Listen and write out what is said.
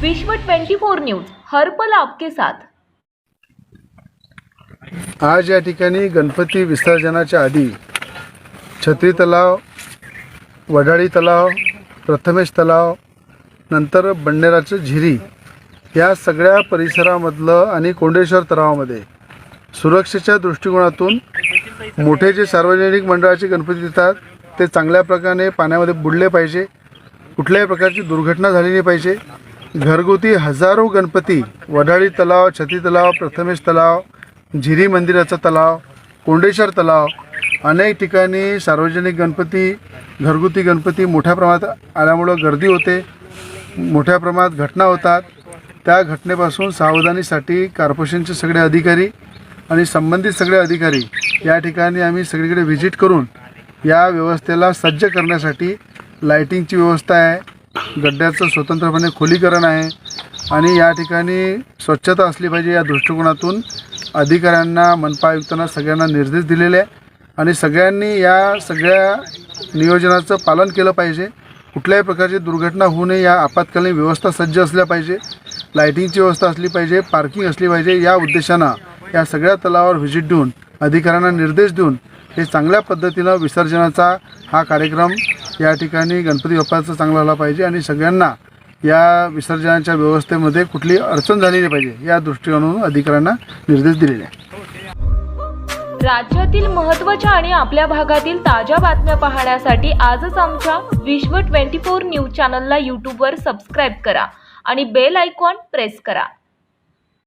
विश्व 24 न्यूज हर पल आपके साथ. आज या ठिकाणी गणपती विसर्जनाच्या आधी छत्री तलाव वडाळी तलाव प्रथमेश तलाव नंतर बंडेराचं झिरी या सगळ्या परिसरामधलं आणि कोंडेश्वर तलावामध्ये सुरक्षेच्या दृष्टिकोनातून मोठे जे सार्वजनिक मंडळाचे गणपती देतात ते चांगल्या प्रकारे पाण्यामध्ये बुडले पाहिजे कुठल्याही प्रकारची दुर्घटना झाली नाही पाहिजे. घरगुती हजारो गणपती वडाळी तलाव छती तलाव प्रथमेश तलाव झिरी मंदिराचा तलाव कोंडेश्वर तलाव अनेक ठिकाणी सार्वजनिक गणपती घरगुती गणपती मोठ्या प्रमाणात आल्यामुळं गर्दी होते. मोठ्या प्रमाणात घटना होतात. त्या घटनेपासून सावधानीसाठी कॉर्पोरेशनचे सगळे अधिकारी आणि संबंधित सगळे अधिकारी या ठिकाणी आम्ही सगळीकडे व्हिजिट करून या व्यवस्थेला सज्ज करण्यासाठी लाईटिंगची व्यवस्था आहे. गड्ड्याचं स्वतंत्रपणे खोलीकरण आहे आणि या ठिकाणी स्वच्छता असली पाहिजे या दृष्टिकोनातून अधिकाऱ्यांना मनपा आयुक्तांना सगळ्यांना निर्देश दिलेले आहे. आणि सगळ्यांनी या सगळ्या नियोजनाचं पालन केलं पाहिजे. कुठल्याही प्रकारची दुर्घटना होऊ नये या आपत्कालीन व्यवस्था सज्ज असल्या पाहिजे. लाईटिंगची व्यवस्था असली पाहिजे पार्किंग असली पाहिजे या उद्देशानं या सगळ्या तलावावर व्हिजिट देऊन अधिकाऱ्यांना निर्देश देऊन हे चांगल्या पद्धतीनं विसर्जनाचा हा कार्यक्रम या ठिकाणी गणपती बाप्पाचा चांगला झाला पाहिजे आणि सगळ्यांना या विसर्जनाच्या व्यवस्थेमध्ये कुठली अडचण झाली नाही पाहिजे या दृष्टिकोनातून अधिकाऱ्यांना निर्देश दिलेले आहे राज्यातील महत्त्वाच्या आणि आपल्या भागातील ताज्या बातम्या पाहण्यासाठी आजच आमच्या विश्व 24 न्यूज चॅनलला यूट्यूबवर सबस्क्राईब करा आणि बेल आयकॉन प्रेस करा.